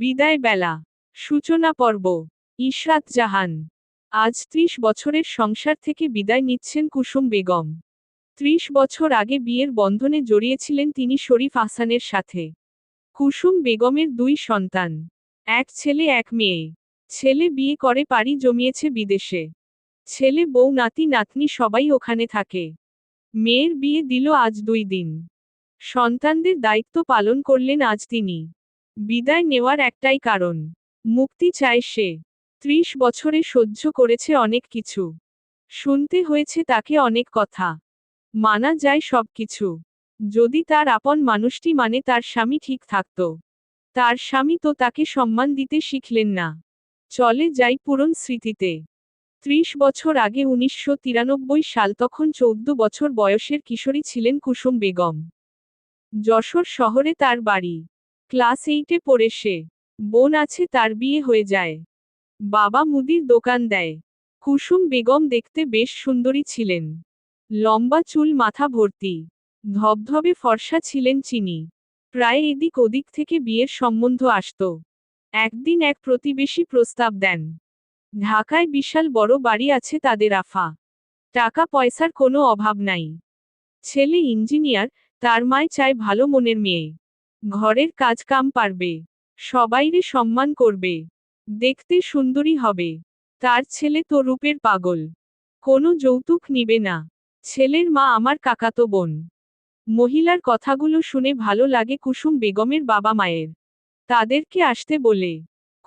বিদায় বেলা। সূচনা পর্ব। ইশরাত জাহান। আজ ত্রিশ বছরের সংসার থেকে বিদায় নিচ্ছেন কুসুম বেগম। ত্রিশ বছর আগে বিয়ের বন্ধনে জড়িয়েছিলেন তিনি শরীফ আহসানের সাথে। কুসুম বেগমের দুই সন্তান। এক ছেলে, এক মেয়ে। ছেলে বিয়ে করে পাড়ি জমিয়েছে বিদেশে। ছেলে, বউ, নাতি, নাতনি সবাই ওখানে থাকে। মেয়ের বিয়ে দিল আজ দুই দিন। সন্তানদের দায়িত্ব পালন করলেন আজ তিনি। বিদায় নেওয়ার একটাই কারণ। মুক্তি চায় সে। ত্রিশ বছরে সহ্য করেছে অনেক কিছু। শুনতে হয়েছে তাকে অনেক কথা। মানা যায় সব কিছু। যদি তার আপন মানুষটি মানে তার স্বামী ঠিক থাকত। তার স্বামী তো তাকে সম্মান দিতে শিখলেন না। চলে যাই পুরন স্মৃতিতে। ত্রিশ বছর আগে উনিশশো তিরানব্বই সাল তখন চৌদ্দ বছর বয়সের কিশোরী ছিলেন কুসুম বেগম। যশোর শহরে তার বাড়ি। ক্লাস এইটে পড়ে সে। বোন আছে, তার বিয়ে হয়ে যায়। বাবা মুদির দোকান দেয়। কুসুম বেগম দেখতে বেশ সুন্দরী ছিলেন। লম্বা চুল, মাথা ভর্তি। ধবধবে ফর্সা ছিলেন চিনি। প্রায় এদিক ওদিক থেকে বিয়ের সম্বন্ধ আসত। একদিন এক প্রতিবেশী প্রস্তাব দেন। ঢাকায় বিশাল বড় বাড়ি আছে তাদের আফা। টাকা পয়সার কোনো অভাব নাই। ছেলে ইঞ্জিনিয়ার, তার মায় চায় ভালো মনের মেয়ে। ঘরের কাজ কাম পারবে, সবাইরে সম্মান করবে, দেখতে সুন্দরী হবে। তার ছেলে তো রূপের পাগল, কোনো যৌতুক নিবে না। ছেলের মা আমার কাকাতো বোন। মহিলার কথাগুলো শুনে ভালো লাগে কুসুম বেগমের বাবা মায়ের। তাদেরকে আসতে বলে,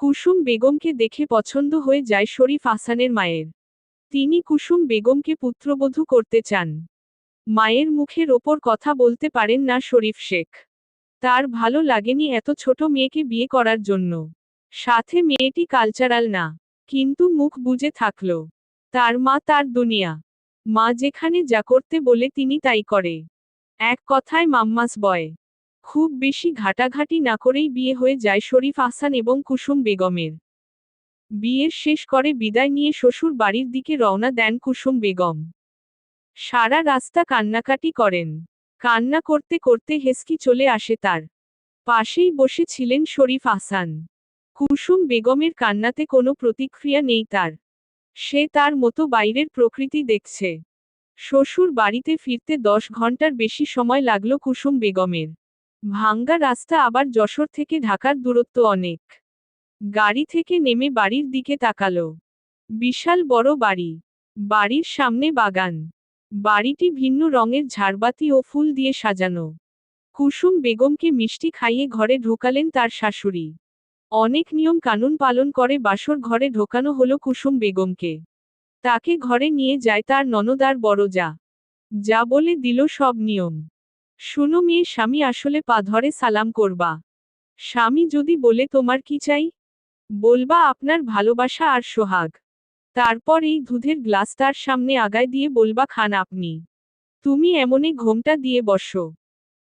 কুসুম বেগমকে দেখে পছন্দ হয়ে যায় শরীফ আসানের মায়ের। তিনি কুসুম বেগমকে পুত্রবধূ করতে চান। মায়ের মুখের ওপর কথা বলতে পারেন না শরীফ শেখ। তার ভালো লাগেনি এত ছোট মেয়েকে বিয়ে করার জন্য। সাথে মেয়েটি কালচারাল না, কিন্তু মুখ বুঝে থাকল। তার মা তার দুনিয়া। মা যেখানে যা করতে বলে তিনি তাই করে। এক কথায় মাম্মাস বয়। খুব বেশি ঘাটাঘাটি না করেই বিয়ে হয়ে যায় শরীফ আহসান এবং কুসুম বেগমের। বিয়ের শেষ করে বিদায় নিয়ে শ্বশুর বাড়ির দিকে রওনা দেন কুসুম বেগম। সারা রাস্তা কান্নাকাটি করেন। কান্না করতে করতে হেসকি চলে আসে তার। পাশেই বসে ছিলেন শরীফ আহসান। কুসুম বেগমের কান্নাতে কোনো প্রতিক্রিয়া নেই তার। সে তার মতো বাইরের প্রকৃতি দেখছে। শ্বশুর বাড়িতে ফিরতে দশ ঘণ্টার বেশি সময় লাগল কুসুম বেগমের। ভাঙ্গা রাস্তা আবার যশোর থেকে ঢাকার দূরত্ব অনেক। গাড়ি থেকে নেমে বাড়ির দিকে তাকালো। বিশাল বড় বাড়ি। বাড়ির সামনে বাগান। বাড়িটি ভিন্ন রঙের ঝাড়বাতি ও ফুল দিয়ে সাজানো। কুসুম বেগমকে মিষ্টি খাইয়ে ঘরে ঢোকালেন তার শাশুড়ি। অনেক নিয়ম কানুন পালন করে বাসর ঘরে ঢোকানো হলো কুসুম বেগমকে। তাকে ঘরে নিয়ে যায় তার ননদার বড় যা যা বলে দিল সব নিয়ম। শুনো মেয়ে, স্বামী আসলে পা ধরে সালাম করবা। স্বামী যদি বলে তোমার কি চাই? বলবা, আপনার ভালোবাসা আর সোহাগ। তারপর এই দুধের গ্লাস তার সামনে আগায় দিয়ে বলবা, খান আপনি, তুমি এমনে ঘোমটা দিয়ে বসো।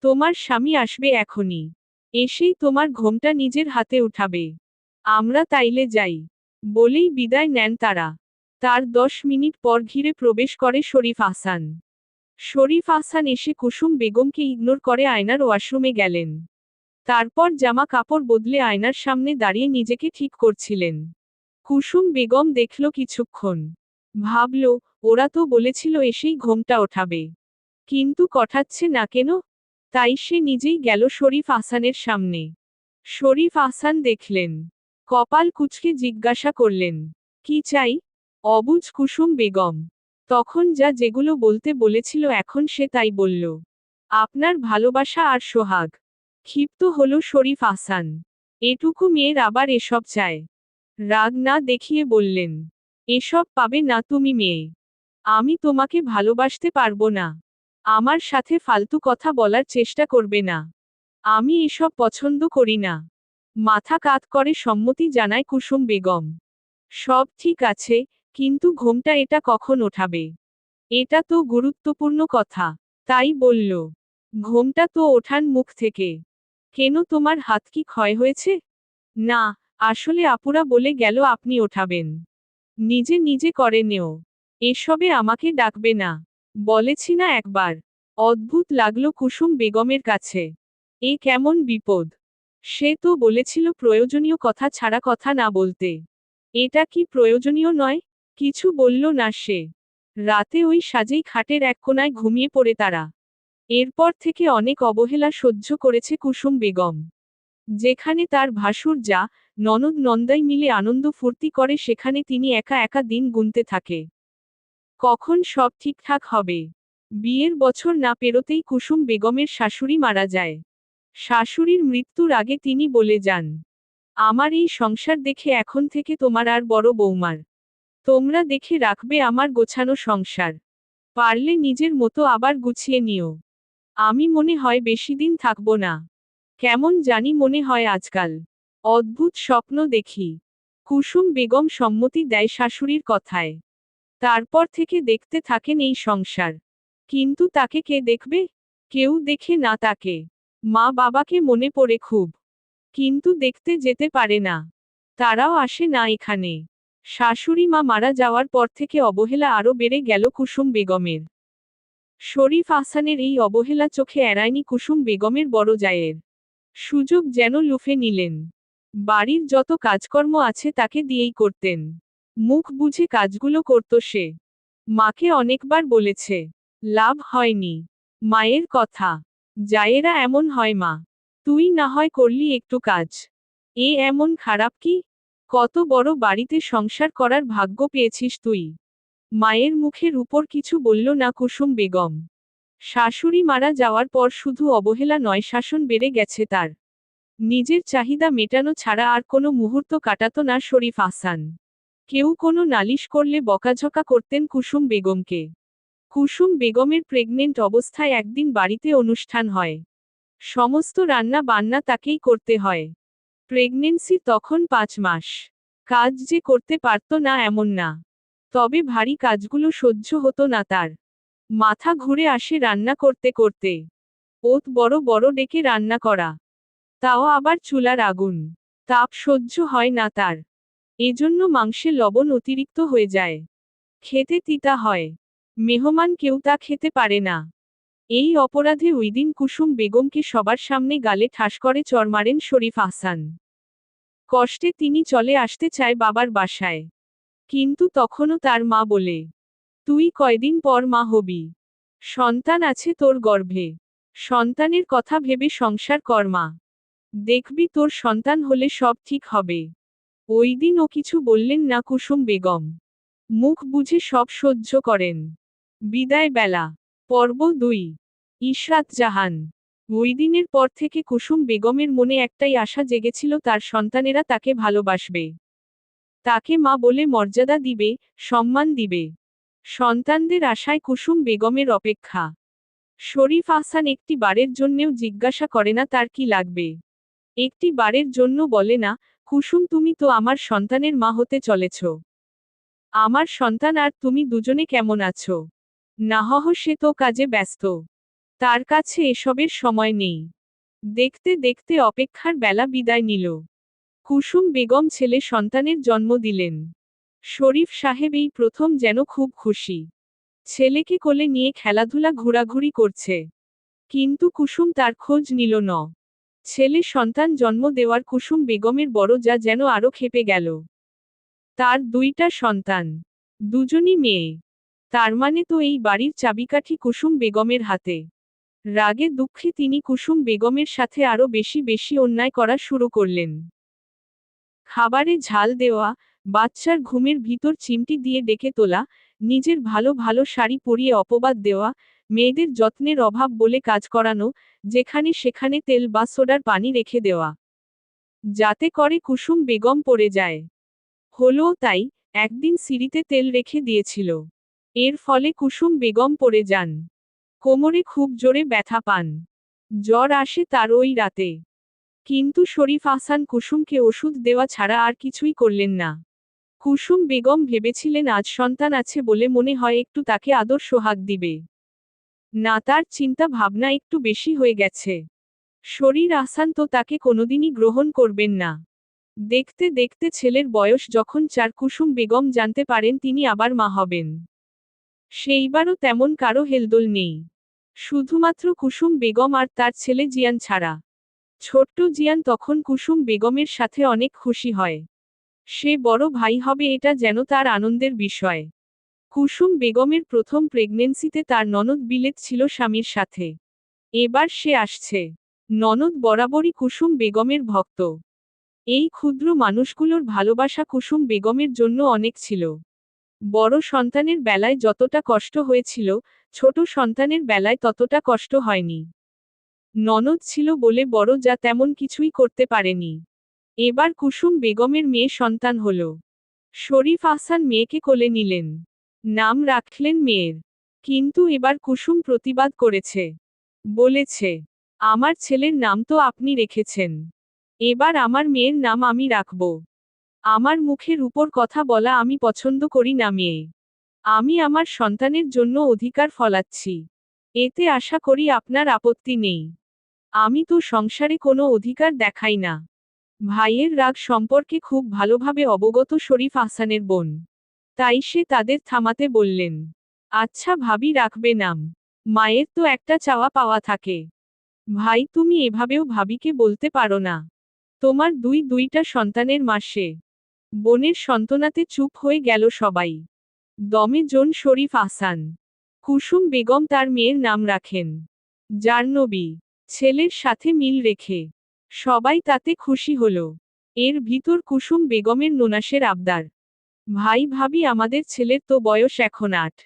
তোমার স্বামী আসবে এখনই। এসেই তোমার ঘোমটা নিজের হাতে উঠাবে। আমরা তাইলে যাই। বলেই বিদায় নেন তারা। তার দশ মিনিট পর ঘিরে প্রবেশ করে শরীফ আহসান। শরীফ আহসান এসে কুসুম বেগমকে ইগনোর করে আয়নার ওয়াশরুমে গেলেন। তারপর জামা কাপড় বদলে আয়নার সামনে দাঁড়িয়ে নিজেকে ঠিক করছিলেন। কুসুম বেগম দেখল কিছুক্ষণ। ভাবল, ওরা তো বলেছিল এসেই ঘোমটা ওঠাবে। কিন্তু কঠাচ্ছে না কেন? তাই সে নিজেই গেল শরীফ আহসানের সামনে। শরীফ আহসান দেখলেন। কপাল কুচকে জিজ্ঞাসা করলেন, কি চাই? অবুজ কুসুম বেগম। তখন যা যেগুলো বলতে বলেছিল এখন সে তাই বলল। আপনার ভালোবাসা আর সোহাগ। ক্ষিপ্ত হল শরীফ আহসান। এটুকু মেয়ের আবার এসব চায়। রাগ না দেখিয়ে বললেন, এসব পাবে না তুমি মেয়ে। আমি তোমাকে ভালোবাসতে পারব না। আমার সাথে ফালতু কথা বলার চেষ্টা করবে না। আমি এসব পছন্দ করি না। মাথা কাত করে সম্মতি জানায় কুসুম বেগম। সব ঠিক আছে, কিন্তু ঘোমটা এটা কখন ওঠাবে? এটা তো গুরুত্বপূর্ণ কথা। তাই বলল, ঘোমটা তো ওঠান মুখ থেকে। কেন তোমার হাত কি ক্ষয় হয়েছে? না আসলে আপুরা বলে গেল আপনি ওঠাবেন। নিজে নিজে করে নেও। এসবে আমাকে ডাকবে না। বলেছি না একবার। অদ্ভুত লাগল কুসুম বেগমের কাছে। এ কেমন বিপদ। সে তো বলেছিল প্রয়োজনীয় কথা ছাড়া কথা না বলতে। এটা কি প্রয়োজনীয় নয়? কিছু বলল না সে। রাতে ওই সাজেই খাটের এক কোনায় ঘুমিয়ে পড়ে তারা। এরপর থেকে অনেক অবহেলা সহ্য করেছে কুসুম বেগম। যেখানে তার ভাসুর যা ননদ নন্দাই মিলে আনন্দ ফুর্তি করে সেখানে তিনি একা একা দিন গুনতে থাকে। কখন সব ঠিকঠাক হবে? বিয়ের বছর না পেরোতেই কুসুম বেগমের শাশুড়ি মারা যায়। শাশুড়ির মৃত্যুর আগে তিনি বলে যান, আমার এই সংসার দেখে এখন থেকে তোমার আর বড় বৌমার। তোমরা দেখে রাখবে আমার গোছানো সংসার। পারলে নিজের মতো আবার গুছিয়ে নিও। আমি মনে হয় বেশি দিন থাকব না। কেমন জানি মনে হয় আজকাল। অদ্ভুত স্বপ্ন দেখি। কুসুম বেগম সম্মতি দেয় শাশুড়ির কথায়। তারপর থেকে দেখতে থাকেন এই সংসার। কিন্তু তাকে কে দেখবে? কেউ দেখে না তাকে। মা বাবাকে মনে পড়ে খুব। কিন্তু দেখতে যেতে পারে না। তারাও আসে না এখানে। শাশুড়ি মা মারা যাওয়ার পর থেকে অবহেলা আরও বেড়ে গেল কুসুম বেগমের। শরীফ আহসানের এই অবহেলা চোখে এড়ায়নি কুসুম বেগমের বড় জায়ের। সুযোগ যেন লুফে নিলেন। বাড়ির যত কাজকর্ম আছে তাকে দিয়েই করতেন। মুখ বুঝে কাজগুলো করত সে। মাকে অনেকবার বলেছে, লাভ হয়নি। মায়ের কথা, জায়েরা এমন হয় মা। তুই না হয় করলি একটু কাজ। এ এমন খারাপ কি? কত বড় বাড়িতে সংসার করার ভাগ্য পেয়েছিস তুই। মায়ের মুখের উপর কিছু বলল না কুসুম বেগম। শাশুড়ি মারা যাওয়ার পর শুধু অবহেলা নয়, শাসন বেড়ে গেছে তার। নিজের চাহিদা মেটানো ছাড়া আর কোনো মুহূর্ত কাটাতো না শরীফ আহসান। কেউ কোনো নালিশ করলে বকাঝকা করতেন কুসুম বেগমকে। কুসুম বেগমের প্রেগনেন্ট অবস্থায় একদিন বাড়িতে অনুষ্ঠান হয়। সমস্ত রান্না বান্না তাকেই করতে হয়। প্রেগনেন্সি তখন পাঁচ মাস। কাজ যে করতে পারত না এমন না। তবে ভারী কাজগুলো সহ্য হতো না তার। মাথা ঘুরে আসে রান্না করতে করতে। ওত বড় বড় ডেকে রান্না করা। তাও আবার চুলার আগুন। তাপ সহ্য হয় না তার। এজন্য মাংসে লবণ অতিরিক্ত হয়ে যায়। খেতে তিতা হয়। মেহমান কেউ তা খেতে পারে না। এই অপরাধে ওইদিন কুসুম বেগমকে সবার সামনে গালে ঠাস করে চর মারেন শরীফ আহসান। কষ্টে তিনি চলে আসতে চায় বাবার বাসায়। কিন্তু তখনও তার মা বলে, তুই কয়দিন পর মা হবি? সন্তান আছে তোর গর্ভে। সন্তানের কথা ভেবে সংসার কর মা। দেখবি তোর সন্তান হলে সব ঠিক হবে। ওই দিন ও কিছু বললেন না কুসুম বেগম। মুখ বুঝে সব সহ্য করেন। বিদায় বেলা, পর্ব দুই, ইশরাত জাহান। ওই দিনের পর থেকে কুসুম বেগমের মনে একটাই আশা জেগেছিল তার সন্তানেরা তাকে ভালোবাসবে। তাকে মা বলে মর্যাদা দিবে, সম্মান দিবে। সন্তানদের আশায় কুসুম বেগমের অপেক্ষা। শরীফ আহসান একটি বারের জন্যেও জিজ্ঞাসা করে না তার কি লাগবে। একটি বারের জন্য বলে না, কুসুম তুমি তো আমার সন্তানের মা হতে চলেছ। আমার সন্তান আর তুমি দুজনে কেমন আছো? নাহহ সে তো কাজে ব্যস্ত। তার কাছে এসবের সময় নেই। দেখতে দেখতে অপেক্ষার বেলা বিদায় নিল। কুসুম বেগম ছেলে সন্তানের জন্ম দিলেন। শরীফ সাহেব এই প্রথম যেন খুব খুশি। ছেলেকে কোলে নিয়ে খেলাধুলা ঘোরাঘুরি করছে। কিন্তু কুসুম তার খোঁজ নিল ন। ছেলে সন্তান জন্ম দেওয়ার কুসুম বেগমের বড় যা যেন আরও খেপে গেল। তার দুইটা সন্তান। দুজনই মেয়ে। তার মানে তো এই বাড়ির চাবিকাঠি কুসুম বেগমের হাতে। রাগে দুঃখে তিনি কুসুম বেগমের সাথে আরও বেশি বেশি অন্যায় করা শুরু করলেন। খাবারে ঝাল দেওয়া, বাচ্চার ঘুমের ভিতর চিমটি দিয়ে ডেকে তোলা, নিজের ভালো ভালো শাড়ি পরিয়ে অপবাদ দেওয়া মেয়েদের যত্নের অভাব বলে কাজ করানো, যেখানে সেখানে তেল বা সোডার পানি রেখে দেওয়া। যাতে করে কুসুম বেগম পড়ে যায়। হলো তাই, একদিন সিঁড়িতে তেল রেখে দিয়েছিল। এর ফলে কুসুম বেগম পড়ে যান। কোমরে খুব জোরে ব্যথা পান। জ্বর আসে তার ওই রাতে। কিন্তু শরীফ আহসান কুসুমকে ওষুধ দেওয়া ছাড়া আর কিছুই করলেন না। কুসুম বেগম ভেবেছিলেন আজ সন্তান আছে বলে মনে হয় একটু তাকে আদর সোহাগ দিবে। না তার চিন্তা ভাবনা একটু বেশি হয়ে গেছে। শরীর আহসান তো তাকে কোনোদিনই গ্রহণ করবেন না। দেখতে দেখতে ছেলের বয়স যখন চার, কুসুম বেগম জানতে পারেন তিনি আবার মা হবেন। সেইবারও তেমন কারও হেলদোল নেই। শুধুমাত্র কুসুম বেগম আর তার ছেলে জিয়ান ছাড়া। ছোট্ট জিয়ান তখন কুসুম বেগমের সাথে অনেক খুশি হয়। সে বড় ভাই হবে এটা যেন তার আনন্দের বিষয়। কুসুম বেগমের প্রথম প্রেগনেন্সিতে তার ননদ বিলেত ছিল স্বামীর সাথে। এবার সে আসছে। ননদ বরাবরই কুসুম বেগমের ভক্ত। এই ক্ষুদ্র মানুষগুলোর ভালোবাসা কুসুম বেগমের জন্য অনেক ছিল। বড় সন্তানের বেলায় যতটা কষ্ট হয়েছিল, ছোট সন্তানের বেলায় ততটা কষ্ট হয়নি। ননদ ছিল বলে বড় যা তেমন কিছুই করতে পারেনি। এবার কুসুম বেগমের মেয়ে সন্তান হল। শরীফ আহসান মেয়েকে কোলে নিলেন। নাম রাখলেন মেয়ের। কিন্তু এবার কুসুম প্রতিবাদ করেছে। বলেছে, আমার ছেলের নাম তো আপনি রেখেছেন। এবার আমার মেয়ের নাম আমি রাখব। আমার মুখের উপর কথা বলা আমি পছন্দ করি না মেয়ে। আমি আমার সন্তানের জন্য অধিকার ফলাচ্ছি। এতে আশা করি আপনার আপত্তি নেই। আমি তো সংসারে কোনো অধিকার দেখাই না। ভাইয়ের রাগ সম্পর্কে খুব ভালোভাবে অবগত শরীফ আহসানের বোন। তাই সে তাদের থামাতে বললেন আচ্ছা ভাবি রাখবে নাম। মায়ের তো একটা চাওয়া পাওয়া থাকে। ভাই, তুমি এভাবেও ভাবিকে বলতে পারো না। তোমার দুই দুইটা সন্তানের মাসে। বোনের সন্তনাতে চুপ হয়ে গেল সবাই। দমে জন শরীফ আহসান। কুসুম বেগম তার মেয়ের নাম রাখেন। জার্নবী ছেলের সাথে মিল রেখে। সবাই তাতে খুশি হল। এর ভিতর কুসুম বেগমের নোনাসের আবদার। ভাই ভাবি, আমাদের ছেলের তো বয়স এখন আট।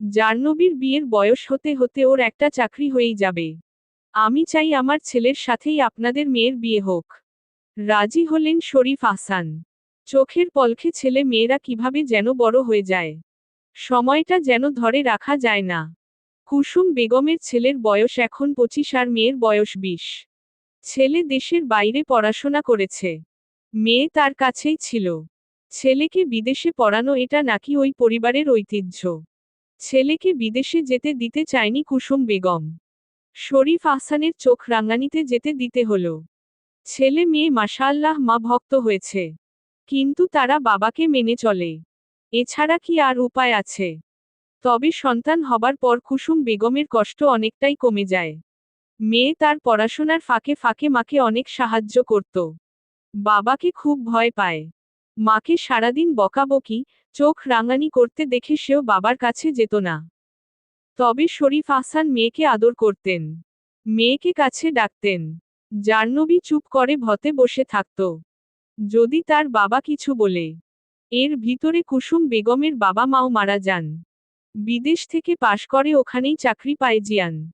জার্নবীর বিয়ের বয়স হতে হতে ওর একটা চাকরি হয়েই যাবে। আমি চাই আমার ছেলের সাথেই আপনাদের মেয়ের বিয়ে হোক। রাজি হলেন শরীফ আহসান। চোখের পলখে ছেলে মেয়েরা কীভাবে যেন বড় হয়ে যায়। সময়টা যেন ধরে রাখা যায় না। কুসুম বেগমের ছেলের বয়স এখন পঁচিশ আর মেয়ের বয়স বিশ। ছেলে দেশের বাইরে পড়াশোনা করেছে। মেয়ে তার কাছেই ছিল। ছেলেকে বিদেশে পড়ানো এটা নাকি ওই পরিবারের ঐতিহ্য? ছেলেকে বিদেশে যেতে দিতে চায়নি কুসুম বেগম। শরীফ আহসানের চোখ রাঙ্গানিতে যেতে দিতে হল। ছেলে মেয়ে মাশাআল্লাহ মা ভক্ত হয়েছে। কিন্তু তারা বাবাকে মেনে চলে। এছাড়া কি আর উপায় আছে? তবে সন্তান হবার পর কুসুম বেগমের কষ্ট অনেকটাই কমে যায়। মেয়ে তার পড়াশোনার ফাঁকে ফাঁকে মাকে অনেক সাহায্য করত। বাবাকে খুব ভয় পায়। মাকে সারাদিন বকাবকি, চোখ রাঙানি করতে দেখে সেও বাবার কাছে যেত না। তবে শরীফ আহসান মেয়েকে আদর করতেন। মেয়েকে কাছে ডাকতেন। জাহ্নবী চুপ করে ভতে বসে থাকত। যদি তার বাবা কিছু বলে, এর ভিতরে কুসুম বেগমের বাবা মাও মারা যান। বিদেশ থেকে পাশ করে ওখানেই চাকরি পায় জিয়ান।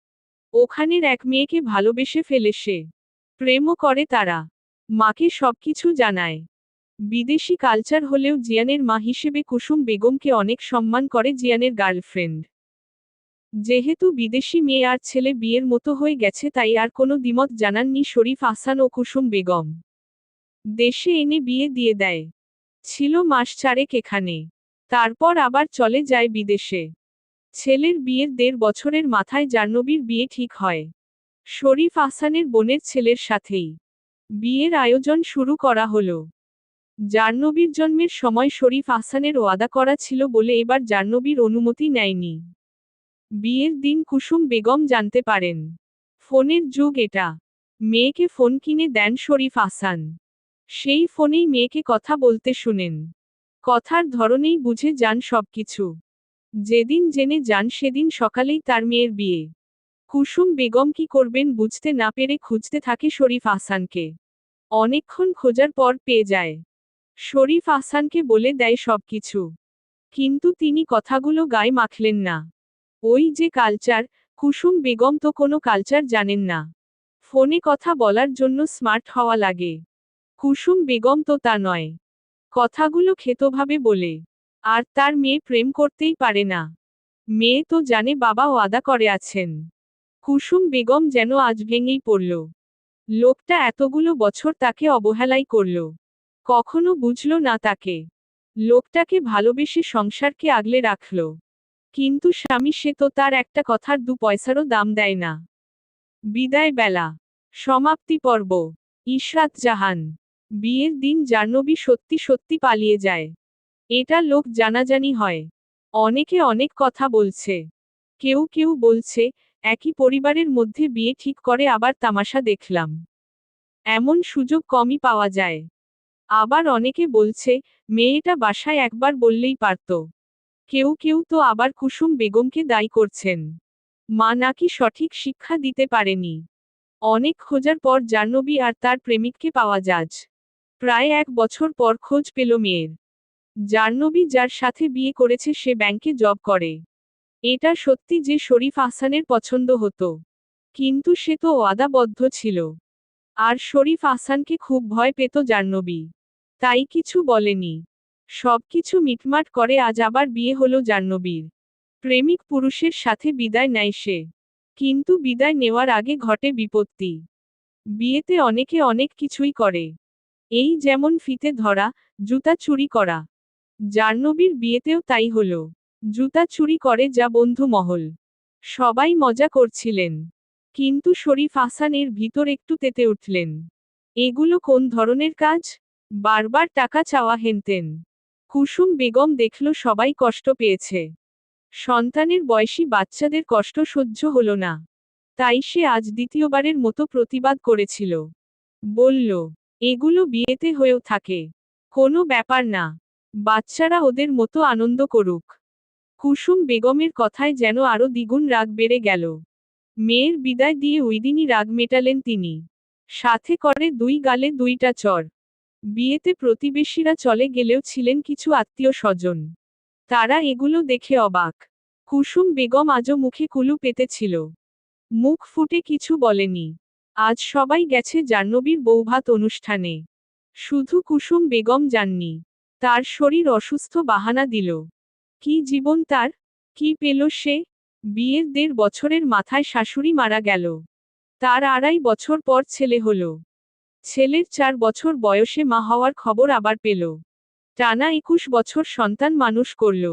ওখানের এক মেয়েকে ভালোবেসে ফেলে সে। প্রেমও করে তারা। মাকে সবকিছু জানায়। বিদেশি কালচার হলেও জিয়ানের মা হিসেবে কুসুম বেগমকে অনেক সম্মান করে জিয়ানের গার্লফ্রেন্ড। যেহেতু বিদেশি মেয়ে আর ছেলে বিয়ের মতো হয়ে গেছে তাই আর কোনো দ্বিমত জানাননি শরীফ আহসান ও কুসুম বেগম। দেশে এনে বিয়ে দিয়ে দেয়। ছিল মাস চারেক এখানে। তারপর আবার চলে যায় বিদেশে। ছেলের বিয়ের দেড় বছরের মাথায় জাহ্নবীর বিয়ে ঠিক হয়। শরীফ আহসানের বোনের ছেলের সাথেই। বিয়ের আয়োজন শুরু করা হলো। জাহ্নবীর জন্মের সময় শরীফ আহসানের ওয়াদা করা ছিল বলে এবার জাহ্নবীর অনুমতি নেয়নি। বিয়ের দিন কুসুম বেগম জানতে পারেন। ফোনের যুগ এটা। মেয়েকে ফোন কিনে দেন শরীফ আহসান। সেই ফোনেই মেয়েকে কথা বলতে শুনেন। কথার ধরনেই বুঝে যান সবকিছু। যেদিন জেনে যান সেদিন সকালেই তার মেয়ের বিয়ে। কুসুম বেগম কি করবেন বুঝতে না পেরে খুঁজতে থাকে শরীফ আহসানকে। অনেকক্ষণ খোঁজার পর পেয়ে যায়। শরীফ আহসানকে বলে দেয় সবকিছু। কিন্তু তিনি কথাগুলো গায়ে মাখলেন না। ওই যে কালচার, কুসুম বেগম তো কোনো কালচার জানেন না। ফোনে কথা বলার জন্য স্মার্ট হওয়া লাগে। কুসুম বেগম তো তা নয়। কথাগুলো খেতভাবে বলে। আর তার মেয়ে প্রেম করতেই পারে না। মেয়ে তো জানে বাবা ওয়াদা করে আছেন। কুসুম বেগম যেন আজ ভেঙেই পড়ল। লোকটা এতগুলো বছর তাকে অবহেলাই করল। কখনো বুঝল না তাকে। লোকটাকে ভালোবেসে সংসারকে আগলে রাখল। কিন্তু স্বামী সে তো তার একটা কথার দু পয়সারও দাম দেয় না। বিদায় বেলা। সমাপ্তি পর্ব। ইশরাত জাহান। বিয়ের দিন জাহ্নবী সত্যি সত্যি পালিয়ে যায়। এটা লোক জানাজানি হয়। অনেকে অনেক কথা বলছে। কেউ কেউ বলছে, একই পরিবারের মধ্যে বিয়ে ঠিক করে আবার তামাশা দেখলাম। এমন সুযোগ কমই পাওয়া যায়। আবার অনেকে বলছে, মেয়েটা বাসায় একবার বললেই পারত। কেউ কেউ তো আবার কুসুম বেগমকে দায়ী করছেন। মা নাকি সঠিক শিক্ষা দিতে পারেনি। অনেক খোঁজার পর জাহ্নবী আর তার প্রেমিককে পাওয়া যাজ। প্রায় এক বছর পর খোঁজ পেল মেয়ের। জাহ্নবী যার সাথে বিয়ে করেছে সে ব্যাংকে জব করে। এটা সত্যি যে শরীফ আহসানের পছন্দ হতো। কিন্তু সে তো ওয়াদাবদ্ধ ছিল। আর শরীফ আহসানকে খুব ভয় পেত জাহ্নবী। তাই কিছু বলেনি। সবকিছু মিটমাট করে আজ আবার বিয়ে হলো জাহ্নবীর। প্রেমিক পুরুষের সাথে বিদায় নেয় সে। কিন্তু বিদায় নেওয়ার আগে ঘটে বিপত্তি। বিয়েতে অনেকে অনেক কিছুই করে। এই যেমন ফিতে ধরা, জুতা চুরি করা। জাহ্নবীর বিয়েতেও তাই হলো। জুতা চুরি করে যা বন্ধু মহল। সবাই মজা করছিলেন। কিন্তু শরীফ হাসান এর ভিতর একটু তেতে উঠলেন। এগুলো কোন ধরনের কাজ? বারবার টাকা চাওয়া হেনতেন। কুসুম বেগম দেখল সবাই কষ্ট পেয়েছে। সন্তানের বয়সী বাচ্চাদের কষ্ট সহ্য হল না। তাই সে আজ দ্বিতীয়বারের মতো প্রতিবাদ করেছিল। বলল, এগুলো বিয়েতে হয়েও থাকে। কোনো ব্যাপার না। বাচ্চারা ওদের মতো আনন্দ করুক। কুসুম বেগমের কথায় যেন আরও দ্বিগুণ রাগ বেড়ে গেল। মেয়ের বিদায় দিয়ে ওইদিনই রাগ মেটালেন তিনি। সাথে করে দুই গালে দুইটা চর। বিয়েতে প্রতিবেশীরা চলে গেলেও ছিলেন কিছু আত্মীয় স্বজন তারা এগুলো দেখে অবাক। কুসুম বেগম আজও মুখে কুলু পেতেছিল। মুখ ফুটে কিছু বলেনি। আজ সবাই গেছে জাহ্নবীর বৌভাত অনুষ্ঠানে। শুধু কুসুম বেগম যাননি। তার শরীর অসুস্থ বাহানা দিল। কি জীবন তার? কি পেল সে? বিয়ের দেড় বছরের মাথায় শাশুড়ি মারা গেল। তার আড়াই বছর পর ছেলে হল। ছেলের চার বছর বয়সে মা হওয়ার খবর আবার পেল। টানা একুশ বছর সন্তান মানুষ করল।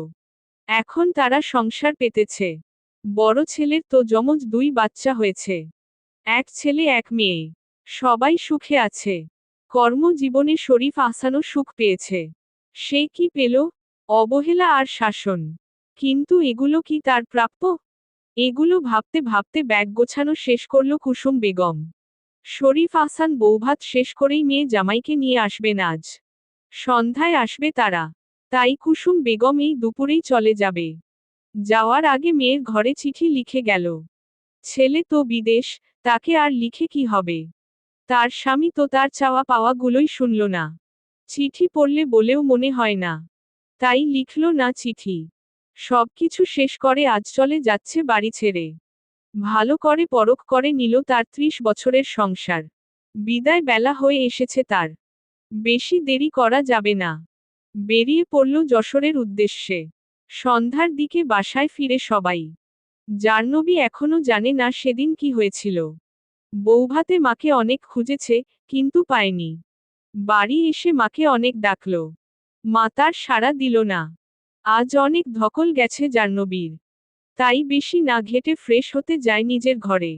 এখন তারা সংসার পেতেছে। বড় ছেলের তো যমজ দুই বাচ্চা হয়েছে। এক ছেলে, এক মেয়ে। সবাই সুখে আছে। কর্মজীবনে শরীফ আহসানও সুখ পেয়েছে। সে কি পেল? অবহেলা আর শাসন। কিন্তু এগুলো কি তার প্রাপ্য? এগুলো ভাবতে ভাবতে ব্যাগ গোছানো শেষ করল কুসুম বেগম। শরীফ আহসান বৌভাত শেষ করেই মেয়ে জামাইকে নিয়ে আসবেন আজ। সন্ধ্যায় আসবে তারা। তাই কুসুম বেগম এই দুপুরেই চলে যাবে। যাওয়ার আগে মেয়ের ঘরে চিঠি লিখে গেল। ছেলে তো বিদেশ, তাকে আর লিখে কি হবে? তার স্বামী তো তার চাওয়া পাওয়াগুলোই শুনল না। চিঠি পড়লে বলেও মনে হয় না। তাই লিখল না চিঠি। সবকিছু শেষ করে আজ চলে যাচ্ছে বাড়ি ছেড়ে। ভালো করে পরখ করে নিল তার ত্রিশ বছরের সংসার। বিদায় বেলা হয়ে এসেছে তার। বেশি দেরি করা যাবে না। বেরিয়ে পড়ল যশোরের উদ্দেশ্যে। সন্ধ্যার দিকে বাসায় ফিরে সবাই। জাহ্নবী এখনও জানে না সেদিন কি হয়েছিল। বৌভাতে মাকে অনেক খুঁজেছে, কিন্তু পায়নি। বাড়ি এসে মাকে অনেক ডাকল। মা তার সাড়া দিল না। আজ অনেক ধকল গেছে জাহ্নবীর। তাই বেশি না ঘেটে ফ্রেশ হতে যায় নিজের ঘরে।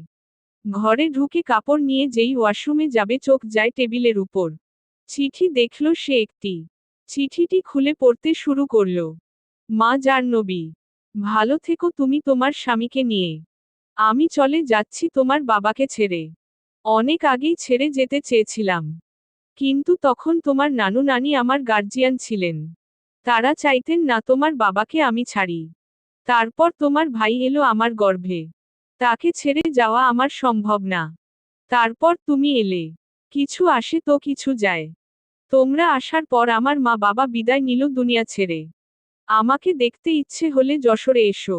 ঘরে ঢুকে কাপড় নিয়ে যেই ওয়াশরুমে যাবে চোখ যায় টেবিলের উপর। চিঠি দেখল সে একটি। চিঠিটি খুলে পড়তে শুরু করল। মা জাহ্নবী, ভালো থেকো তুমি তোমার স্বামীকে নিয়ে। আমি চলে যাচ্ছি তোমার বাবাকে ছেড়ে। অনেক আগেই ছেড়ে যেতে চেয়েছিলাম। কিন্তু তখন তোমার নানু নানি আমার গার্জিয়ান ছিলেন। তারা চাইতেন, না, তোমার বাবাকে আমি ছাড়ি। তারপর তোমার ভাই এলো আমার গর্ভে। তাকে ছেড়ে যাওয়া আমার সম্ভব না। তারপর তুমি এলে। কিছু আসে তো কিছু যায়। তোমরা আসার পর আমার মা বাবা বিদায় নিল দুনিয়া ছেড়ে। আমাকে দেখতে ইচ্ছে হলে যশোরে এসো।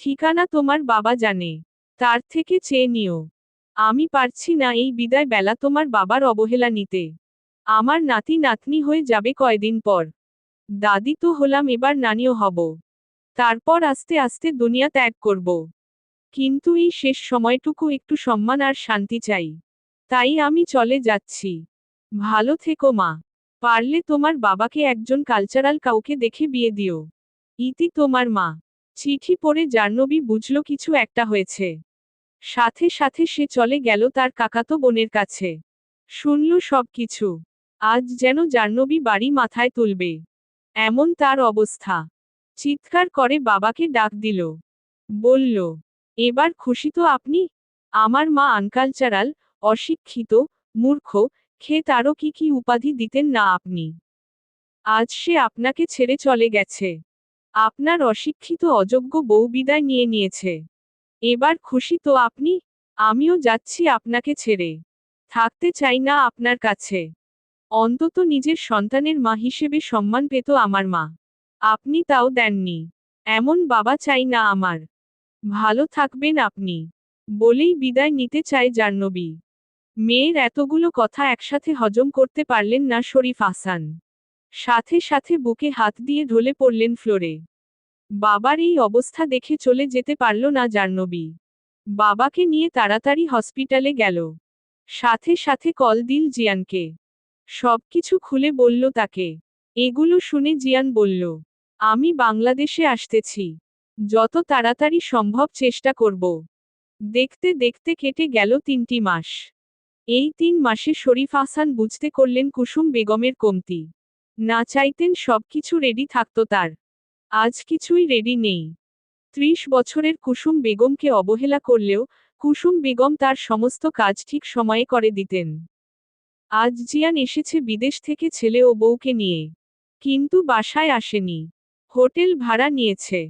ঠিকানা তোমার বাবা জানে। তার থেকে চেয়ে নিও। আমি পারছি না এই বিদায় বেলা তোমার বাবার অবহেলা নিতে। আমার নাতি নাতনি হয়ে যাবে কয়দিন পর। দাদি তো হলাম এবার নানিও হব। তারপর আস্তে আস্তে দুনিয়া ত্যাগ করব। কিন্তু এই শেষ সময়টুকু একটু সম্মান আর শান্তি চাই। তাই আমি চলে যাচ্ছি। ভালো থেকো মা। পারলে তোমার বাবাকে একজন কালচারাল কাউকে দেখে বিয়ে দিও। ইতি তোমার মা। চিঠি পড়ে জাহ্নবী বুঝল কিছু একটা হয়েছে। সাথে সাথে সে চলে গেল তার কাকাতো বোনের কাছে। শুনল সব কিছু আজ যেন জাহ্নবী বাড়ি মাথায় তুলবে। এমন তার অবস্থা। চিৎকার করে বাবাকে ডাক দিল। বলল, এবার খুশি তো আপনি? আমার মা আনকালচারাল, অশিক্ষিত, মূর্খ খেত তারও কি কি উপাধি দিতেন না আপনি? আজ সে আপনাকে ছেড়ে চলে গেছে। আপনার অশিক্ষিত অযোগ্য বউ বিদায় নিয়ে নিয়েছে। এবার খুশি তো আপনি? আমিও যাচ্ছি আপনাকে ছেড়ে। থাকতে চাই না আপনার কাছে। অন্তত নিজের সন্তানের মা হিসেবে সম্মান পেত আমার মা। আপনি তাও দেননি। এমন বাবা চাই না আমার। ভালো থাকবেন আপনি। বলেই বিদায় নিতে চায় জাহ্নবী। মেয়ের এতগুলো কথা একসাথে হজম করতে পারলেন না শরীফ হাসান সাথে সাথে বুকে হাত দিয়ে ঢলে পড়লেন ফ্লোরে। বাবার এই অবস্থা দেখে চলে যেতে পারল না জাহ্নবী। বাবাকে নিয়ে তাড়াতাড়ি হসপিটালে গেল। সাথে সাথে কল দিল জিয়ানকে। সবকিছু খুলে বলল তাকে। এগুলো শুনে জিয়ান বলল, আমি বাংলাদেশে আসতেছি। যত তাড়াতাড়ি সম্ভব চেষ্টা করব। দেখতে দেখতে কেটে গেল তিনটি মাস। এই তিন মাসে শরীফ হাসান বুঝতে করলেন কুসুম বেগমের কমতি। না চাইতেন সবকিছু রেডি থাকত তার। আজ কিছুই রেডি নেই। ত্রিশ বছরের কুসুম বেগমকে অবহেলা করলেও কুসুম বেগম তার সমস্ত কাজ ঠিক সময়ে করে দিতেন। আজ জিয়ান এসেছে বিদেশ থেকে ছেলে ও বউকে নিয়ে। কিন্তু বাসায় আসেনি। হোটেল ভাড়া নিয়েছে।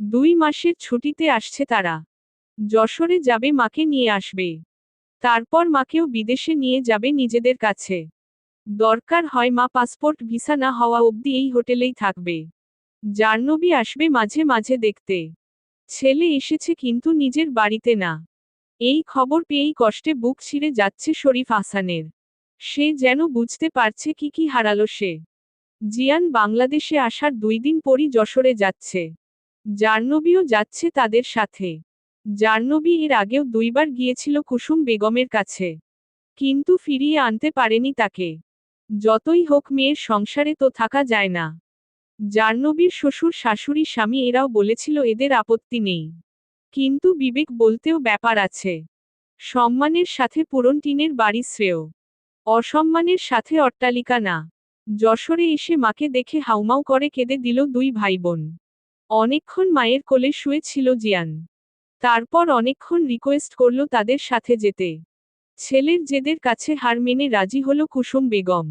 দুই মাসের ছুটিতে আসছে তারা। যশোরে যাবে মাকে নিয়ে আসবে। তারপর মাকেও বিদেশে নিয়ে যাবে নিজেদের কাছে। দরকার হয় মা পাসপোর্ট, ভিসা না হওয়া অবধি এই হোটেলেই থাকবে। জাহ্নবী আসবে মাঝে মাঝে দেখতে। ছেলে এসেছে কিন্তু নিজের বাড়িতে না। এই খবর পেয়েই কষ্টে বুক ছিঁড়ে যাচ্ছে শরীফ হাসানের সে যেন বুঝতে পারছে কি কি হারালো সে। জিয়ান বাংলাদেশে আসার দুই দিন পরই যশোরে যাচ্ছে। জাহ্নবীও যাচ্ছে তাদের সাথে। জাহ্নবী এর আগেও দুইবার গিয়েছিল কুসুম বেগমের কাছে। কিন্তু ফিরিয়ে আনতে পারেনি তাকে। যতই হোক মেয়ের সংসারে তো থাকা যায় না। জাহ্নবীর শ্বশুর, শাশুড়ি, স্বামী এরাও বলেছিল এদের আপত্তি নেই। কিন্তু বিবেক বলতেও ব্যাপার আছে। সম্মানের সাথে পুরন টিনের বাড়ি শ্রেয়। অসম্মানের সাথে অট্টালিকা না। যশোরে এসে মাকে দেখে হাউমাউ করে কেঁদে দিল দুই ভাই বোন অনেকক্ষণ মায়ের কোলে শুয়েছিল জিয়ান। তারপর অনেকক্ষণ রিকোয়েস্ট করল তাদের সাথে যেতে। ছেলের জেদের কাছে হার মেনে রাজি হল কুসুম বেগম।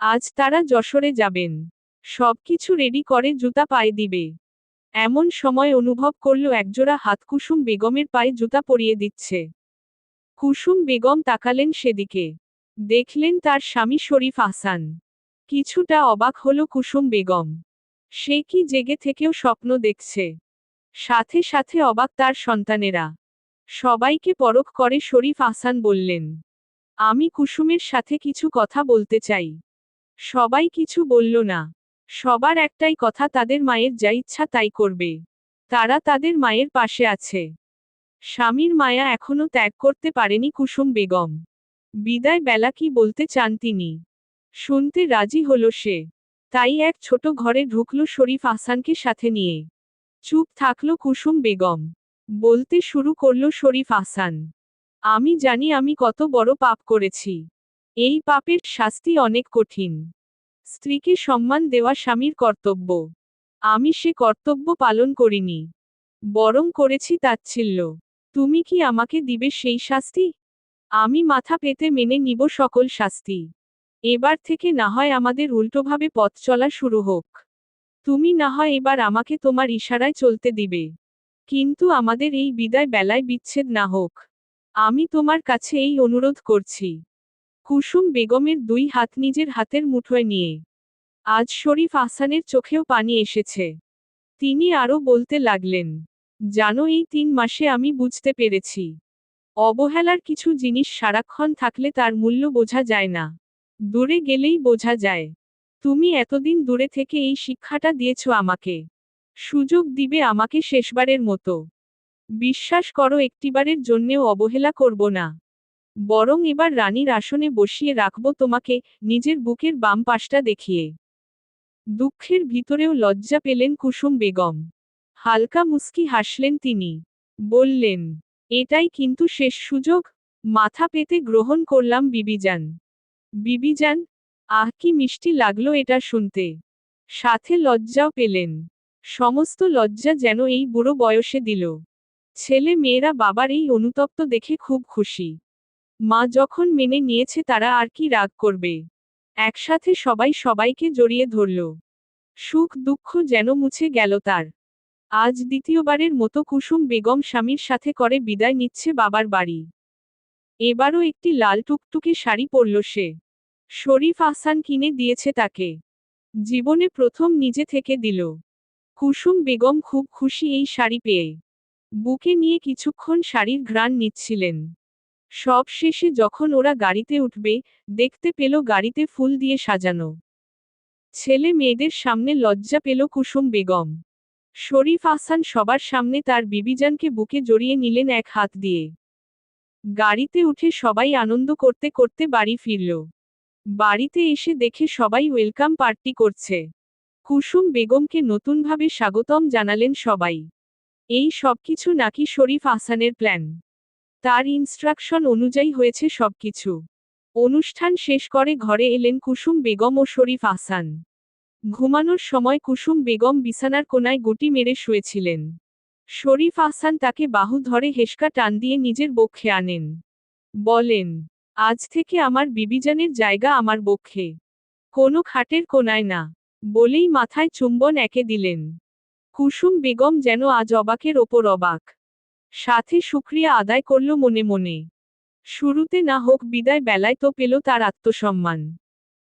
আজ তারা যশোরে যাবেন। সবকিছু রেডি করে জুতা পায়ে দিবে। এমন সময় অনুভব করল একজোড়া হাত কুসুম বেগমের পায়ে জুতা পরিয়ে দিচ্ছে। কুসুম বেগম তাকালেন সেদিকে। দেখলেন তার স্বামী শরীফ আহসান। কিছুটা অবাক হল কুসুম বেগম। সে কি জেগে থেকেও স্বপ্ন দেখছে। সাথে সাথে অবাক তার সন্তানেরা। সবাইকে পরখ করে শরীফ আহসান বললেন, আমি কুসুমের সাথে কিছু কথা বলতে চাই। সবাই কিছু বলল না। সবার একটাই কথা, তাদের মায়ের যা ইচ্ছা তাই করবে। তারা তাদের মায়ের পাশে আছে। স্বামীর মায়া এখনও ত্যাগ করতে পারেনি কুসুম বেগম। বিদায় বেলা কি বলতে চান তিনি? শুনতে রাজি হল সে। তাই এক ছোট ঘরে ঢুকল শরীফ আহসানকে সাথে নিয়ে। চুপ থাকল কুসুম বেগম। বলতে শুরু করল শরীফ আহসান। আমি জানি আমি কত বড় পাপ করেছি। এই পাপের শাস্তি অনেক কঠিন। স্ত্রীকে সম্মান দেওয়া স্বামীর কর্তব্য। আমি সে কর্তব্য পালন করিনি। বরং করেছি তাচ্ছিল্য। তুমি কি আমাকে দিবে সেই শাস্তি? আমি মাথা পেতে মেনে নিব সকল শাস্তি। এবার থেকে না হয় আমাদের উল্টোভাবে পথ চলা শুরু হোক। তুমি না হয় এবার আমাকে তোমার ইশারায় চলতে দিবে। কিন্তু আমাদের এই বিদায় বেলায় বিচ্ছেদ না হোক। আমি তোমার কাছে এই অনুরোধ করছি। কুসুম বেগমের দুই হাত নিজের হাতের মুঠোয় নিয়ে। আজ শরীফ আহসানের চোখেও পানি এসেছে। তিনি আরও বলতে লাগলেন, জানো এই তিন মাসে আমি বুঝতে পেরেছি। অবহেলার কিছু জিনিস সারাক্ষণ থাকলে তার মূল্য বোঝা যায় না। দূরে গেলেই বোঝা যায়। তুমি এতদিন দূরে থেকে এই শিক্ষাটা দিয়েছ আমাকে। সুযোগ দিবে আমাকে শেষবারের মতো। বিশ্বাস করো, একটিবারের জন্যেও অবহেলা করব না। বরং এবার রানীর আসনে বসিয়ে রাখব তোমাকে নিজের বুকের বাম পাশটা দেখিয়ে। দুঃখের ভিতরেও লজ্জা পেলেন কুসুম বেগম। হালকা মুস্কি হাসলেন তিনি। বললেন এটাই কিন্তু শেষ সুযোগ। মাথা পেতে গ্রহণ করলাম বিবিজান। বিবিজান, আহ কি মিষ্টি লাগল এটা শুনতে। সাথে লজ্জাও পেলেন। সমস্ত লজ্জা যেন এই বুড়ো বয়সে দিল। ছেলে মেয়েরা বাবার এই অনুতপ্ত দেখে খুব খুশি। মা যখন মেনে নিয়েছে তারা আর কি রাগ করবে। একসাথে সবাই সবাইকে জড়িয়ে ধরল। সুখ দুঃখ যেন মুছে গেল তার। আজ দ্বিতীয়বারের মতো কুসুম বেগম স্বামীর সাথে করে বিদায় নিচ্ছে বাবার বাড়ি। এবারও একটি লাল টুকটুকে শাড়ি পরল সে। শরীফ আহসান কিনে দিয়েছে তাকে। জীবনে প্রথম নিজে থেকে দিল। কুসুম বেগম খুব খুশি এই শাড়ি পেয়ে। বুকে নিয়ে কিছুক্ষণ শাড়ির ঘ্রাণ নিচ্ছিলেন। সব শেষে যখন ওরা গাড়িতে উঠবে, দেখতে পেল গাড়িতে ফুল দিয়ে সাজানো। ছেলে মেয়েদের সামনে লজ্জা পেল কুসুম বেগম। শরীফ আহসান সবার সামনে তার বিবিজানকে বুকে জড়িয়ে নিলেন এক হাত দিয়ে। গাড়িতে উঠে সবাই আনন্দ করতে করতে বাড়ি ফিরল। বাড়িতে এসে দেখে সবাই ওয়েলকাম পার্টি করছে। কুসুম বেগমকে নতুনভাবে স্বাগতম জানালেন সবাই। এই সবকিছু নাকি শরীফ আহসানের প্ল্যান? তার ইনস্ট্রাকশন অনুযায়ী হয়েছে সবকিছু। অনুষ্ঠান শেষ করে ঘরে এলেন কুসুম বেগম ও শরীফ আহসান ঘুমানোর সময় কুসুম বেগম বিছানার কোনায় গুটি মেরে শুয়েছিলেন। শরীফ আহসান তাকে বাহু ধরে হেসকা টান দিয়ে নিজের বক্ষে আনেন। বলেন, আজ থেকে আমার বিবিজানের জায়গা আমার বক্ষে। কোনো খাটের কোনায় না। বলেই মাথায় চুম্বন একে দিলেন। কুসুম বেগম যেন আজ অবাকের ওপর অবাক। সাথে শুক্রিয়া আদায় করল মনে মনে। শুরুতে না হোক বিদায় বেলায় তো পেল তার আত্মসম্মান।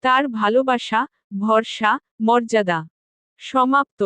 তার ভালোবাসা ভরসা মর্যাদা। সমাপ্ত।